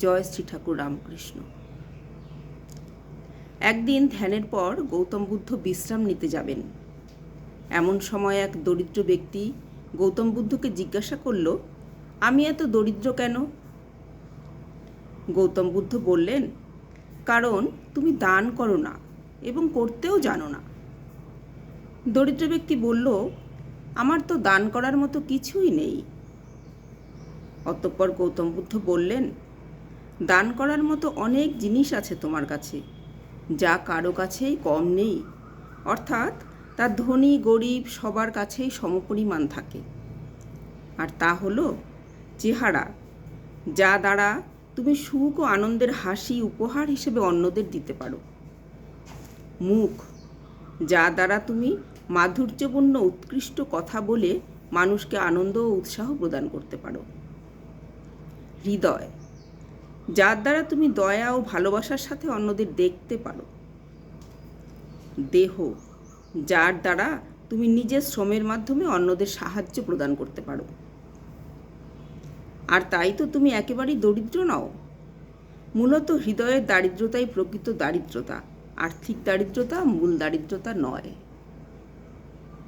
জয় শ্রী ঠাকুর রামকৃষ্ণ। একদিন ধ্যানের পর গৌতম বুদ্ধ বিশ্রাম নিতে যাবেন। এমন সময় এক দরিদ্র ব্যক্তি গৌতম বুদ্ধকে জিজ্ঞাসা করল, আমি এত দরিদ্র কেন? গৌতম বুদ্ধ বললেন, কারণ তুমি দান করো না এবং করতেও জানো না। দরিদ্র ব্যক্তি বলল, আমার তো দান করার মতো কিছুই নেই। অতঃপর গৌতম বুদ্ধ বললেন দান করার মতো অনেক জিনিস আছে তোমার কাছে, যা কারও কাছেই কম নেই। অর্থাৎ, তা ধনী, গরিব সবার কাছেই সমপরিমাণ থাকে। আর তা হলো চেহারা, যা দ্বারা তুমি সুখ ও আনন্দের হাসি উপহার হিসেবে অন্যদের দিতে পারো। মুখ, যা দ্বারা তুমি মাধুর্যপূর্ণ, উৎকৃষ্ট কথা বলে মানুষকে আনন্দ ও উৎসাহ প্রদান করতে পারো। হৃদয় যার দ্বারা তুমি দয়া ও ভালোবাসার সাথে অন্যদের দেখতে পারো। দেহ, যার দ্বারা তুমি নিজের শ্রমের মাধ্যমে অন্যদের সাহায্য প্রদান করতে পারো। আর তাই তো তুমি একেবারেই দরিদ্র নও। মূলত হৃদয়ের দারিদ্রতাই প্রকৃত দারিদ্রতা, আর্থিক দারিদ্রতা, মূল দারিদ্রতা নয়।